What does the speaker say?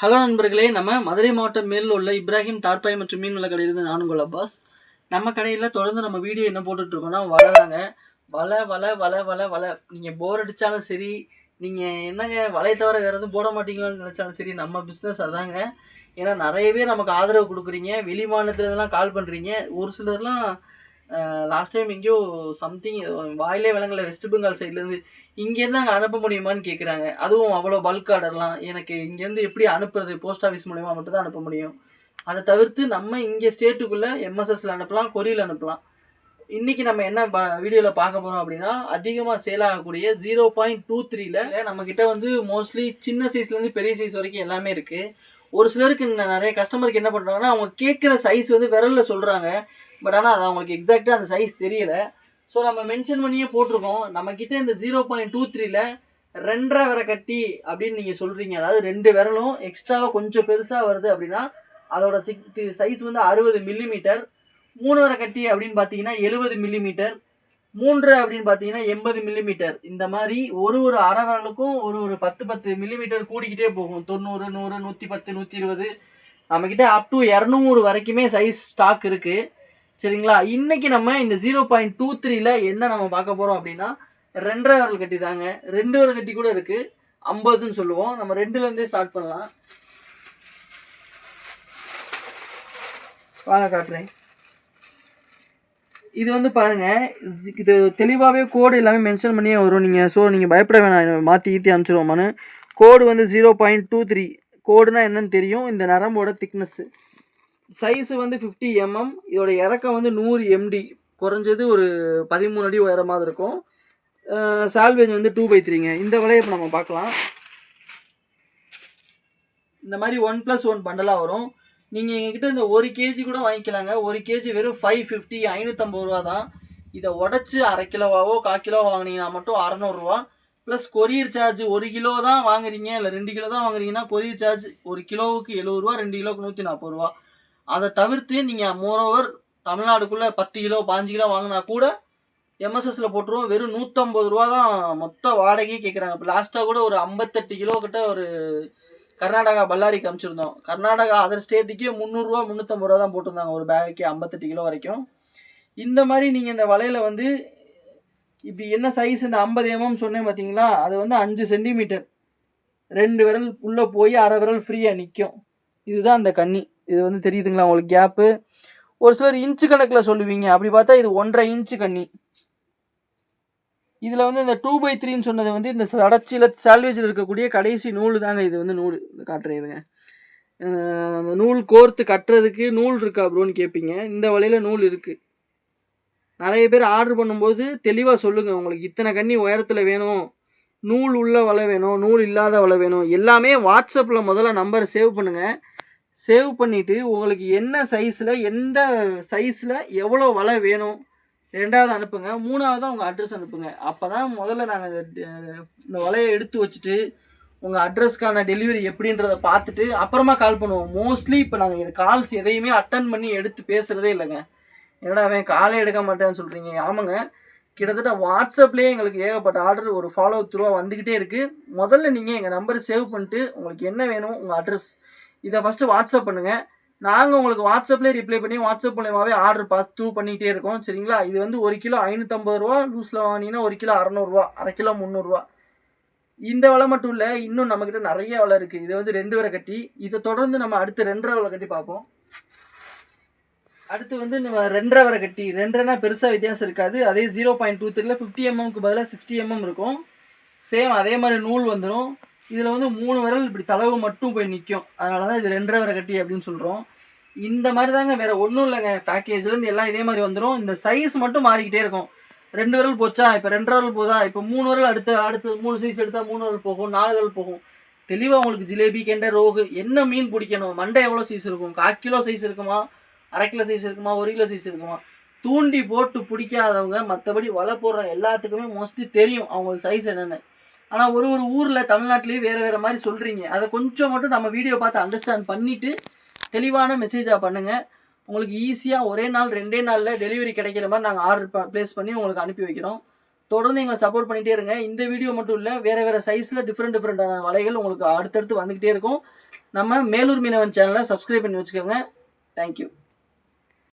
Hello நண்பர்களே நம்ம மதுரை மாவட்டம் மேலில் உள்ள இப்ராஹிம் தார்பாய் மற்றும் மீன் வள கடையிலிருந்து நானும் உங்கள் அப்பாஸ். நம்ம கடையில் தொடர்ந்து நம்ம வீடியோ என்ன போட்டுட்ருக்கோம்னா வளராங்க வலை வலை வலை வலை வலை நீங்கள் போர் அடித்தாலும் சரி நீங்கள் என்னங்க வலையை தவிர வேறு எதுவும் போட மாட்டீங்களான்னு நினச்சாலும் சரி நம்ம பிஸ்னஸ் அதாங்க. ஏன்னா நிறைய பேர் நமக்கு ஆதரவு கொடுக்குறீங்க. வெளி மாநிலத்துலேருந்துலாம் கால் பண்ணுறீங்க ஒரு சிலர்லாம் லாஸ்ட் டைம் எங்கேயோ சம்திங் வாயிலே விளங்கல வெஸ்ட் பெங்கால் சைட்லேருந்து இங்கேருந்து அங்கே அனுப்ப முடியுமான்னு கேட்குறாங்க அதுவும் அவ்வளோ பல்க் ஆர்டர்லாம் எனக்கு இங்கேருந்து எப்படி அனுப்புறது? போஸ்ட் ஆஃபீஸ் மூலயமா மட்டும்தான் அனுப்ப முடியும். அதை தவிர்த்து நம்ம இங்கே ஸ்டேட்டுக்குள்ளே எம்எஸ்எஸ்ல அனுப்பலாம் கொரியரில் அனுப்பலாம். இன்றைக்கி நம்ம என்ன வீடியோவில் பார்க்க போகிறோம் அப்படின்னா அதிகமாக சேல் ஆகக்கூடிய ஜீரோ பாயிண்ட் டூ த்ரீல நம்மக்கிட்ட வந்து மோஸ்ட்லி சின்ன சைஸ்லேருந்து பெரிய சைஸ் வரைக்கும் எல்லாமே இருக்குது ஒரு சிலருக்கு நிறைய கஸ்டமருக்கு என்ன பண்ணுறாங்கன்னா அவங்க கேட்குற சைஸ் வந்து விரலில் சொல்கிறாங்க பட் ஆனால் அது அவங்களுக்கு எக்ஸாக்டாக அந்த சைஸ் தெரியல. ஸோ நம்ம மென்ஷன் பண்ணியே போட்டிருக்கோம். நம்மக்கிட்ட இந்த ஜீரோ பாயிண்ட் டூ த்ரீல ரெண்டரை விர கட்டி அப்படின்னு நீங்கள் சொல்கிறீங்க அதாவது ரெண்டு விரலும் எக்ஸ்ட்ராவாக கொஞ்சம் பெருசாக வருது அப்படின்னா அதோட சிக் சைஸ் வந்து அறுபது மில்லிமீட்டர் மூணு வரை கட்டி அப்படின்னு பார்த்தீங்கன்னா எழுபது மில்லிமீட்டர் மூன்று அப்படின்னு பார்த்தீங்கன்னா எண்பது மில்லிமீட்டர் இந்த மாதிரி ஒரு ஒரு அரை ஒரு ஒரு பத்து பத்து மில்லிமீட்டர் கூடிக்கிட்டே போகும். தொண்ணூறு நூறு நூற்றி பத்து நூற்றி இருபது நம்மக்கிட்ட அப் டு இரநூறு வரைக்குமே சைஸ் ஸ்டாக் இருக்குது சரிங்களா? இன்றைக்கி நம்ம இந்த ஜீரோ பாயிண்ட் டூ த்ரீல என்ன நம்ம பார்க்க போகிறோம் அப்படின்னா ரெண்டரை வரல் கட்டி தாங்க ரெண்டு வரல் கட்டி கூட இருக்குது ஐம்பதுன்னு சொல்லுவோம். நம்ம ரெண்டுலேருந்தே ஸ்டார்ட் பண்ணலாம். வாங்க காட்டுறேன். இது வந்து பாருங்க இது தெளிவாகவே கோடு எல்லாமே மென்ஷன் பண்ணியே வரும். நீங்கள் ஸோ நீங்கள் பயப்பட வேணாம். மாற்றி ஈத்தி அனுப்பிச்சிருவோமான்னு. கோடு வந்து ஜீரோ பாயிண்ட் டூ த்ரீ கோடுனா என்னன்னு தெரியும். இந்த நரம்போட திக்னஸ்ஸு சைஸு வந்து ஃபிஃப்டி எம்எம் இதோட இறக்கம் வந்து நூறு எம்டி குறைஞ்சது ஒரு பதிமூணு அடி உயரமாக இருக்கும். சால்வேஜ் வந்து டூ பை த்ரீங்க இந்த விலையை இப்போ நம்ம பார்க்கலாம். இந்த மாதிரி ஒன் ப்ளஸ் ஒன் பண்டலாக வரும். நீங்கள் எங்ககிட்ட இந்த ஒரு கேஜி கூட வாங்கிக்கலாங்க. ஒரு கேஜி வெறும் ஃபைவ் ஃபிஃப்டி ஐநூற்றம்பது ரூபா தான். இதை உடச்சி அரை கிலோவாவோ கால் கிலோ வாங்கினீங்கன்னா மட்டும் அறநூறுவா ப்ளஸ் கொரியர் சார்ஜ் ஒரு கிலோ தான் வாங்குறீங்க. இல்லை ரெண்டு கிலோ தான் வாங்குறீங்கன்னா கொரியர் சார்ஜ் ஒரு கிலோவுக்கு எழுபது ரூபா ரெண்டு கிலோவுக்கு நூற்றி நாற்பது ரூபா. அதை தவிர்த்து நீங்கள் மோரோவர் தமிழ்நாடுக்குள்ளே பத்து கிலோ பாஞ்சு கிலோ வாங்கினா கூட எம்எஸ்எஸில் போட்டுருவோம். வெறும் நூற்றம்பது ரூபா தான் மொத்த வாடகையே கேட்குறாங்க இப்போ லாஸ்ட்டாக கூட ஒரு ஐம்பத்தெட்டு கிலோ கிட்ட ஒரு கர்நாடகா பல்லாரிக்கு அமிச்சிருந்தோம். கர்நாடகா அதர் ஸ்டேட்டுக்கே முந்நூறுரூவா முந்நூற்றம்பது ரூபா தான் போட்டிருந்தாங்க. ஒரு பேக்குக்கு ஐம்பத்தெட்டு கிலோ வரைக்கும். இந்த மாதிரி நீங்கள் இந்த வலையில் வந்து இப்போ என்ன சைஸ் இந்த ஐம்பது எம்எம் சொன்னேன் பார்த்தீங்களா அது வந்து அஞ்சு சென்டிமீட்டர் ரெண்டு விரல் உள்ளே போய் அரை விரல் ஃப்ரீயாக நிற்கும் இதுதான் அந்த கன்னி இது வந்து தெரியுதுங்களா உங்களுக்கு கேப்பு ஒரு சிலர் இன்ச்சு கணக்கில் சொல்லுவீங்க. அப்படி பார்த்தா இது ஒன்றரை இன்ச்சு கண்ணி. இதில் வந்து இந்த டூ பை த்ரீன்னு சொன்னது வந்து இந்த சடச்சியில் சால்வேஜில் இருக்கக்கூடிய கடைசி நூல் தாங்க இது வந்து நூல். இது அந்த நூல் கோர்த்து கட்டுறதுக்கு நூல் இருக்கா ப்ரோன்னு கேட்பீங்க இந்த வலையில் நூல் இருக்குது நிறைய பேர் ஆர்டர் பண்ணும்போது தெளிவாக சொல்லுங்கள் உங்களுக்கு இத்தனை கண்ணி உயரத்தில் வேணும். நூல் உள்ள வலை வேணும் நூல் இல்லாத வலை வேணும். எல்லாமே வாட்ஸ்அப்பில் முதல்ல நம்பரை சேவ் பண்ணுங்கள் சேவ் பண்ணிவிட்டு உங்களுக்கு என்ன சைஸில் எந்த சைஸில் எவ்வளோ வலை வேணும். ரெண்டாவது அனுப்புங்க. மூணாவது உங்கள் அட்ரஸ் அனுப்புங்க. அப்போ தான் முதல்ல நாங்கள் இந்த வலையை எடுத்து வச்சுட்டு உங்கள் அட்ரஸ்க்கான டெலிவரி எப்படின்றத பார்த்துட்டு அப்புறமா கால் பண்ணுவோம். மோஸ்ட்லி இப்போ நாங்கள் இது கால்ஸ் எதையுமே அட்டன் பண்ணி எடுத்து பேசுகிறதே இல்லைங்க. என்னடா அவன் காலே எடுக்க மாட்டேன்னு சொல்கிறீங்க ஆமாங்க. கிட்டத்தட்ட வாட்ஸ்அப்லேயே எங்களுக்கு ஏகப்பட்ட ஆர்டர் ஒரு ஃபாலோ த்ரூவாக வந்துக்கிட்டே இருக்குது முதல்ல நீங்கள் எங்கள் நம்பரை சேவ் பண்ணிட்டு உங்களுக்கு என்ன வேணும் உங்கள் அட்ரஸ் இதை ஃபஸ்ட்டு வாட்ஸ்அப் பண்ணுங்கள் நாங்கள் உங்களுக்கு வாட்ஸ்அப்லேயே ரிப்ளை பண்ணி வாட்ஸ்அப் மூலயமாவே ஆர்டர் பாஸ் த்ரூ பண்ணிகிட்டே இருக்கோம் சரிங்களா? இது வந்து ஒரு கிலோ ஐநூற்றம்பது ரூபா லூஸில் வாங்கினீங்கன்னா ஒரு கிலோ அறநூறுவா அரை கிலோ முந்நூறுரூவா இந்த வலை மட்டும் இல்லை இன்னும் நம்மக்கிட்ட நிறைய வலை இருக்குது இது வந்து ரெண்டு வரை கட்டி இதை தொடர்ந்து நம்ம அடுத்து ரெண்டரை வலை கட்டி பார்ப்போம். அடுத்து வந்து நம்ம ரெண்டரை வரை கட்டி ரெண்டரைனா பெருசாக வித்தியாசம் இருக்காது. அதே ஜீரோ பாயிண்ட் டூ த்ரீல ஃபிஃப்டி எம்எம்க்கு பதிலாக சிக்ஸ்டி எம்எம் இருக்கும். சேம் அதே மாதிரி நூல் வந்துடும் இதில் வந்து மூணு விரல் இப்படி தளவு மட்டும் போய் நிற்கும் அதனால தான் இது ரெண்டரை விரை கட்டி அப்படின்னு சொல்கிறோம் இந்த மாதிரி தாங்க வேறு ஒன்றும் இல்லைங்க. பேக்கேஜ்லேருந்து எல்லாம் இதே மாதிரி வந்துடும் இந்த சைஸ் மட்டும் மாறிக்கிட்டே இருக்கும். ரெண்டு விரல் போச்சா? இப்போ ரெண்டரை விரல் போதா? இப்போ மூணு விரல் அடுத்து அடுத்து மூணு சைஸ் எடுத்தால் மூணு விரல் போகும் நாலு விரல் போகும். தெளிவாக உங்களுக்கு ஜிலேபி கெண்டை ரோகு என்ன மீன் பிடிக்கணும்? மண்டை எவ்வளோ சைஸ் இருக்கும்? கால் கிலோ சைஸ் இருக்குமா? அரை கிலோ சைஸ் இருக்குமா? ஒரு கிலோ சைஸ் இருக்குமா? தூண்டி போட்டு பிடிக்காதவங்க மற்றபடி வலை போடுற எல்லாத்துக்குமே மோஸ்ட்லி தெரியும் அவங்களுக்கு சைஸ் என்னென்னு. ஆனால் ஒரு ஒரு ஊரில் தமிழ்நாட்டிலேயே வேறு வேறு மாதிரி சொல்கிறீங்க அதை கொஞ்சம் மட்டும் நம்ம வீடியோ பார்த்து அண்டர்ஸ்டாண்ட் பண்ணிவிட்டு தெளிவான மெசேஜாக பண்ணுங்கள் உங்களுக்கு ஈஸியாக ஒரே நாள் ரெண்டே நாளில் டெலிவரி கிடைக்கிற மாதிரி நாங்கள் ஆர்டர் ப்ளேஸ் பண்ணி உங்களுக்கு அனுப்பி வைக்கிறோம். தொடர்ந்து எங்களை சப்போர்ட் பண்ணிகிட்டே இருங்க. இந்த வீடியோ மட்டும் இல்லை வேறு வேறு சைஸில் டிஃப்ரெண்ட் டிஃப்ரெண்ட்டான வலைகள் உங்களுக்கு அடுத்தடுத்து வந்துக்கிட்டே இருக்கும். நம்ம மேலூர் மீனவன் சேனலை சப்ஸ்கிரைப் பண்ணி வச்சுக்கோங்க. தேங்க்யூ